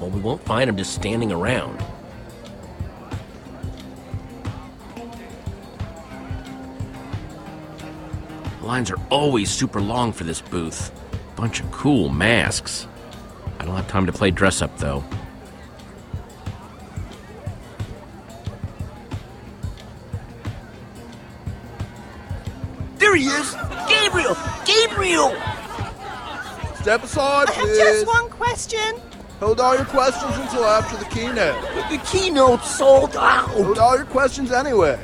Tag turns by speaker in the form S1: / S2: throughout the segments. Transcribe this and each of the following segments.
S1: Well, we won't find him just standing around. The Lines are always super long for this booth. Bunch of cool masks. I don't have time to play dress up, though.
S2: There he is! Gabriel! Gabriel!
S3: Step aside,
S4: I have
S3: please.
S4: just one question.
S3: Hold all your questions until after the keynote.
S2: But The keynote sold out!
S3: Hold all your questions anyway.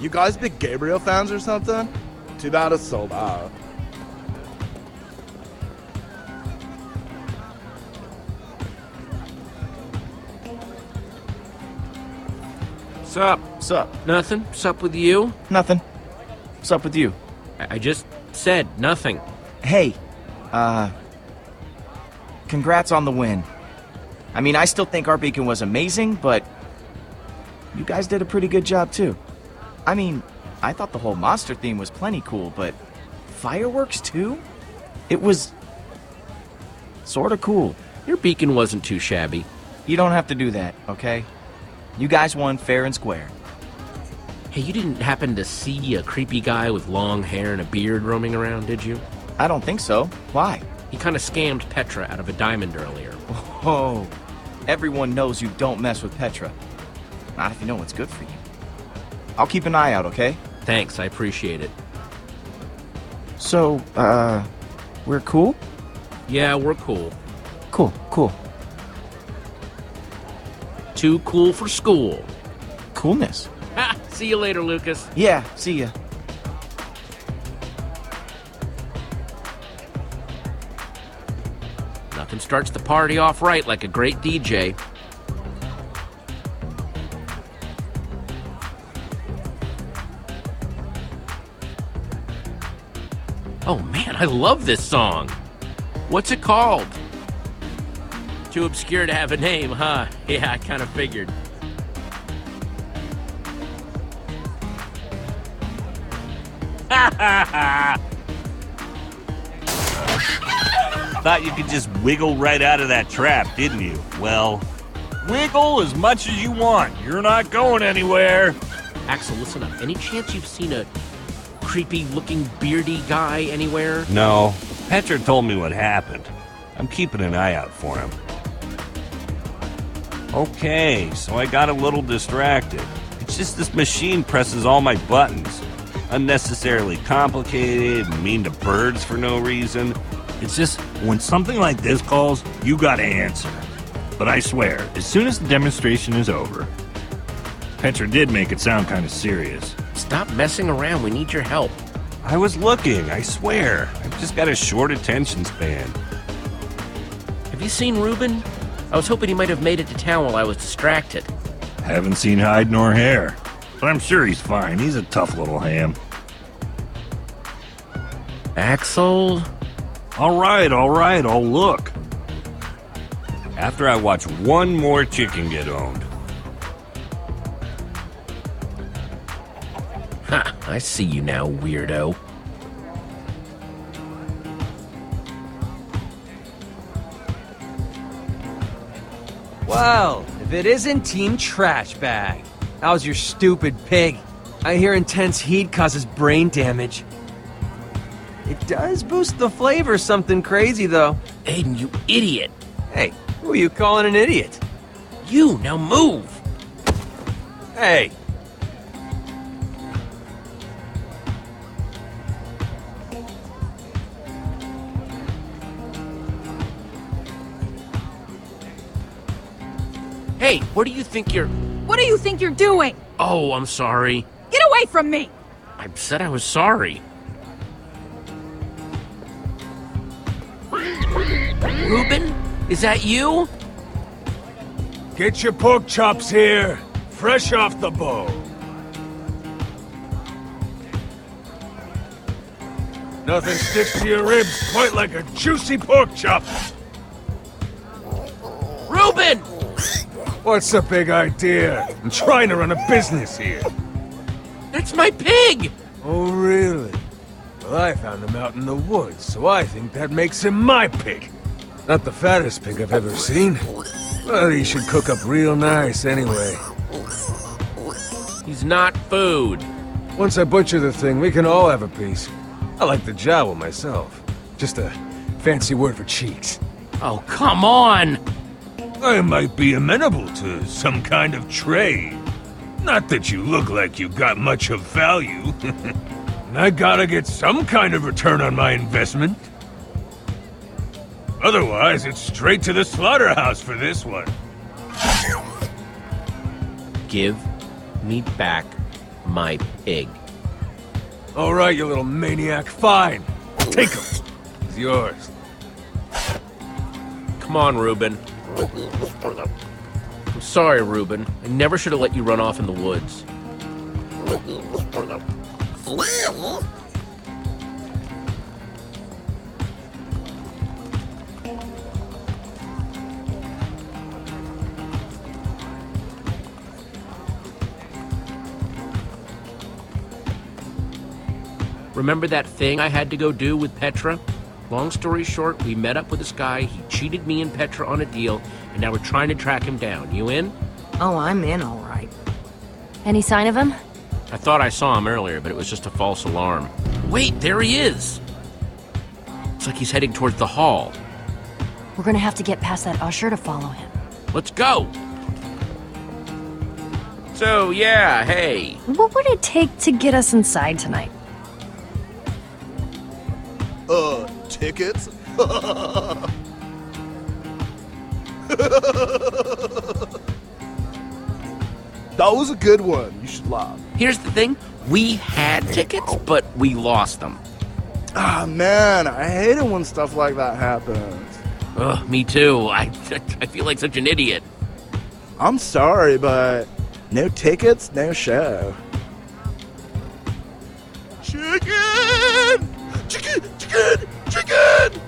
S3: You guys big Gabriel fans or something? Too bad it's sold out.
S1: Sup?
S5: Sup?
S1: Nothing? Sup with you?
S5: Nothing. What's up with you?
S1: I, I just said nothing.
S5: Hey, uh, congrats on the win. I mean, I still think our beacon was amazing, but you guys did a pretty good job too. I mean, I thought the whole monster theme was plenty cool, but fireworks too? It was sort of cool.
S1: Your beacon wasn't too shabby.
S5: You don't have to do that, okay? You guys won fair and square.
S1: Hey, you didn't happen to see a creepy guy with long hair and a beard roaming around, did you?
S5: I don't think so. Why?
S1: He kind of scammed Petra out of a diamond earlier.
S5: Oh, everyone knows you don't mess with Petra. Not if you know what's good for you. I'll keep an eye out, okay?
S1: Thanks, I appreciate it.
S5: So, uh, we're cool?
S1: Yeah, we're cool.
S5: Cool, cool.
S1: Too cool for school.
S5: Coolness.
S1: See you later, Lucas.
S5: Yeah, see ya.
S1: Starts the party off right like a great DJ. Oh man, I love this song. What's it called? Too obscure to have a name, huh? Yeah, I kind of figured.
S6: Thought you could just wiggle right out of that trap, didn't you? Well, wiggle as much as you want. You're not going anywhere.
S1: Axel, listen up. Any chance you've seen a creepy looking beardy guy anywhere?
S6: No, Petra told me what happened. I'm keeping an eye out for him. Okay, so I got a little distracted. It's just this machine presses all my buttons. Unnecessarily complicated mean to birds for no reason. It's just when something like this calls, you gotta answer. But I swear, as soon as the demonstration is over, Petra did make it sound kind of serious.
S1: Stop messing around. We need your help.
S6: I was looking, I swear. I've just got a short attention span.
S1: Have you seen Ruben? I was hoping he might have made it to town while I was distracted.
S6: Haven't seen hide nor hair. But I'm sure he's fine. He's a tough little ham.
S1: Axel?
S6: All right, all right, I'll look. After I watch one more chicken get owned.
S1: Ha, I see you now, weirdo.
S7: Well, if it isn't Team Trash Bag. How's your stupid pig? I hear intense heat causes brain damage. It does boost the flavor something crazy, though.
S1: Aiden, you idiot.
S7: Hey, who are you calling an idiot?
S1: You, now move.
S7: Hey,
S1: Hey, what do you think you're.
S8: What do you think you're doing?
S1: Oh, I'm sorry.
S8: Get away from me!
S1: I said I was sorry. Ruben? Is that you?
S9: Get your pork chops here, fresh off the bone. Nothing sticks to your ribs quite like a juicy pork chop.
S1: Ruben!
S9: What's the big idea? I'm trying to run a business here.
S1: That's my pig!
S9: Oh, really? Well, I found him out in the woods, so I think that makes him my pig. Not the fattest pig I've ever seen. Well, he should cook up real nice anyway.
S1: He's not food.
S9: Once I butcher the thing, we can all have a piece. I like the jowl myself. Just a fancy word for cheeks.
S1: Oh, come on!
S9: I might be amenable to some kind of trade. Not that you look like you got much of value. And I gotta get some kind of return on my investment. Otherwise, it's straight to the slaughterhouse for this one.
S1: Give me back my pig.
S9: All right, you little maniac. Fine. Take him. It's yours.
S1: Come on, Reuben. I'm sorry, Reuben. I never should have let you run off in the woods. Remember that thing I had to go do with Petra? Long story short, we met up with this guy, he cheated me and Petra on a deal, and now we're trying to track him down. You in?
S4: Oh, I'm in, all right.
S10: Any sign of him?
S1: I thought I saw him earlier, but it was just a false alarm. Wait, there he is! It's like he's heading towards the hall.
S10: We're gonna have to get past that usher to follow him.
S1: Let's go! So, yeah, hey.
S10: What would it take to get us inside tonight?
S3: Uh, tickets? that was a good one. You should laugh.
S1: Here's the thing we had tickets, but we lost them.
S3: Ah, man, I hate it when stuff like that happens.
S1: Ugh, me too. I, I feel like such an idiot.
S3: I'm sorry, but no tickets, no show. Chicken! Chicken! Chicken! Chicken!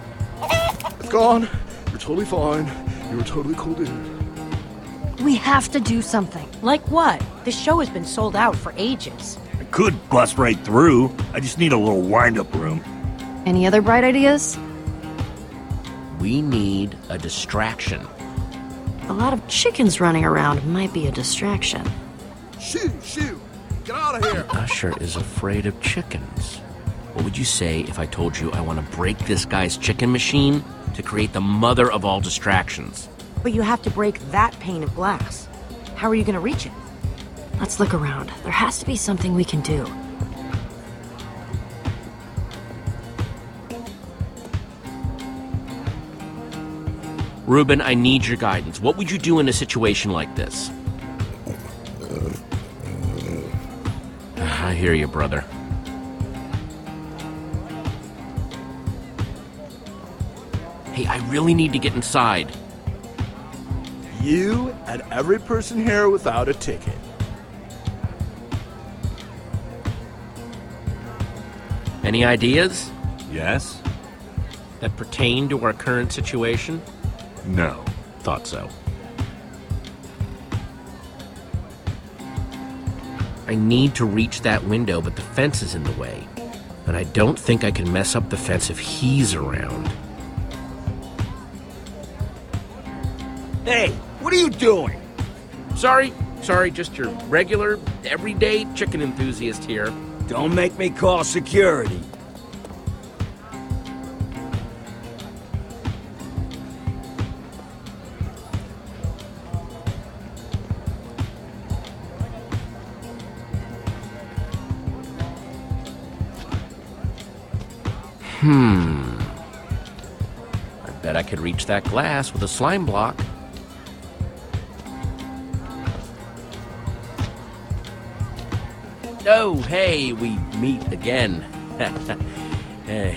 S3: It's gone. You're totally fine. You were totally cool, dude.
S10: We have to do something.
S4: Like what? This show has been sold out for ages.
S11: I could bust right through. I just need a little wind-up room.
S10: Any other bright ideas?
S1: We need a distraction.
S4: A lot of chickens running around might be a distraction.
S3: Shoo! Shoo! Get out of here!
S1: Usher is afraid of chickens. What would you say if I told you I want to break this guy's chicken machine to create the mother of all distractions?
S4: But you have to break that pane of glass. How are you gonna reach it?
S10: Let's look around. There has to be something we can do.
S1: Ruben, I need your guidance. What would you do in a situation like this? I hear you, brother. Hey, I really need to get inside.
S3: You and every person here without a ticket.
S1: Any ideas
S6: Yes?
S1: that pertain to our current situation?
S6: No.
S1: Thought so. I need to reach that window, but the fence is in the way. And I don't think I can mess up the fence if he's around.
S11: Hey, what are you doing?
S1: Sorry, sorry, just your regular, everyday chicken enthusiast here.
S11: Don't make me call security.
S1: Hmm. I bet I could reach that glass with a slime block. Oh, hey, we meet again. hey.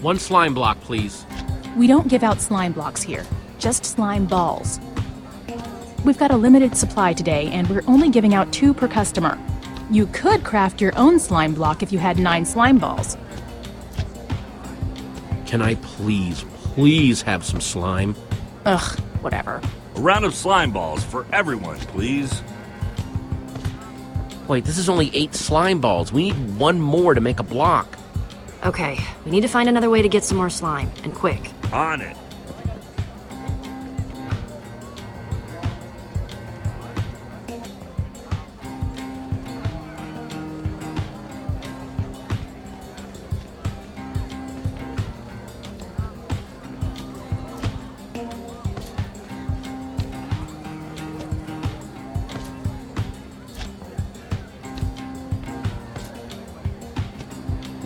S1: One slime block, please.
S8: We don't give out slime blocks here, just slime balls. We've got a limited supply today, and we're only giving out two per customer. You could craft your own slime block if you had nine slime balls.
S1: Can I please, please have some slime?
S8: Ugh, whatever.
S11: A round of slime balls for everyone, please.
S1: Wait, this is only eight slime balls. We need one more to make a block.
S4: Okay, we need to find another way to get some more slime, and quick.
S11: On it.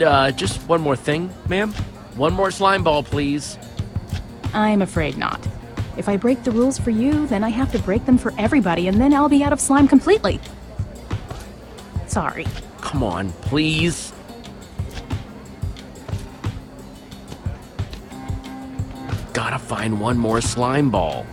S1: Uh, just one more thing, ma'am. One more slime ball, please.
S8: I'm afraid not. If I break the rules for you, then I have to break them for everybody, and then I'll be out of slime completely. Sorry.
S1: Come on, please. Gotta find one more slime ball.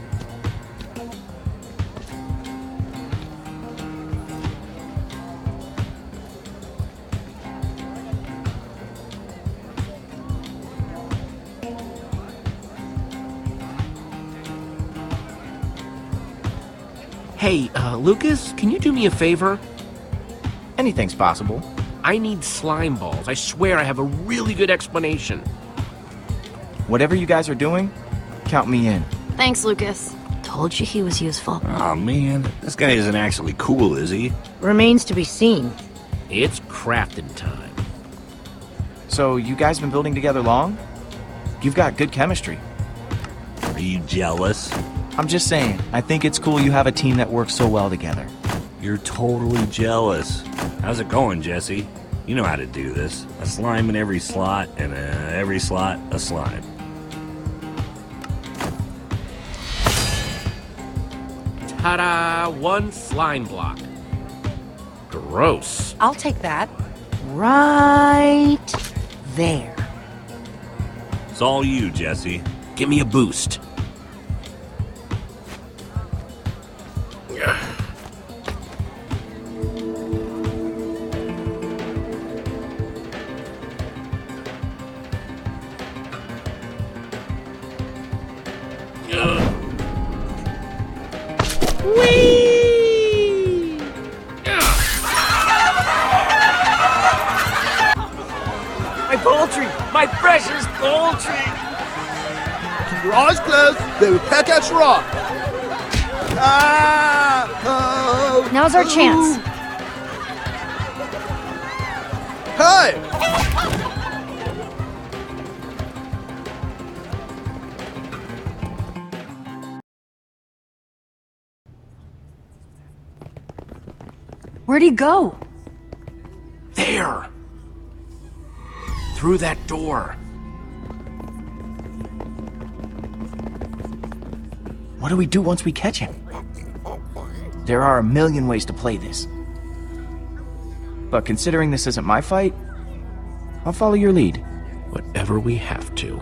S1: Hey, uh, Lucas, can you do me a favor?
S5: Anything's possible.
S1: I need slime balls. I swear I have a really good explanation.
S5: Whatever you guys are doing, count me in.
S10: Thanks, Lucas. Told you he was useful.
S6: Oh man, this guy isn't actually cool, is he?
S2: Remains to be seen.
S1: It's crafting time.
S5: So, you guys been building together long? You've got good chemistry.
S6: Are you jealous?
S5: I'm just saying, I think it's cool you have a team that works so well together.
S6: You're totally jealous. How's it going, Jesse? You know how to do this. A slime in every slot, and uh, every slot, a slime.
S1: Ta-da! One slime block. Gross.
S2: I'll take that. Right there.
S6: It's all you, Jesse.
S1: Give me a boost.
S3: Keep your eyes closed. They will peck at you raw. Ah! Oh!
S10: Now's our chance.
S3: Hey!
S10: Where'd he go?
S1: There! Through that door.
S5: What do we do once we catch him? There are a million ways to play this. But considering this isn't my fight, I'll follow your lead.
S1: Whatever we have to.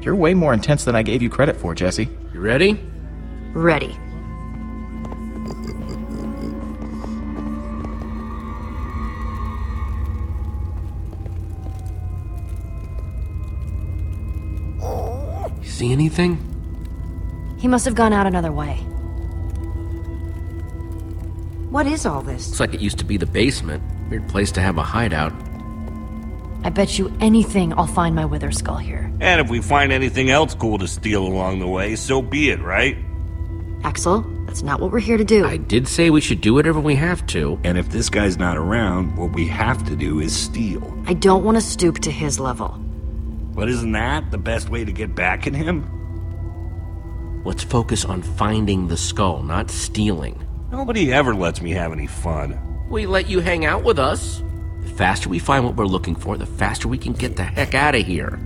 S5: You're way more intense than I gave you credit for, Jesse.
S1: You ready?
S10: Ready.
S1: See anything?
S10: He must have gone out another way.
S2: What is all this?
S1: Looks like it used to be the basement. Weird place to have a hideout.
S10: I bet you anything I'll find my wither skull here.
S6: And if we find anything else cool to steal along the way, so be it, right?
S10: Axel, that's not what we're here to do.
S1: I did say we should do whatever we have to.
S6: And if this guy's not around, what we have to do is steal.
S10: I don't want to stoop to his level.
S6: But isn't that the best way to get back at him?
S1: Let's focus on finding the skull, not stealing.
S6: Nobody ever lets me have any fun.
S1: We let you hang out with us. The faster we find what we're looking for, the faster we can get the heck out of here.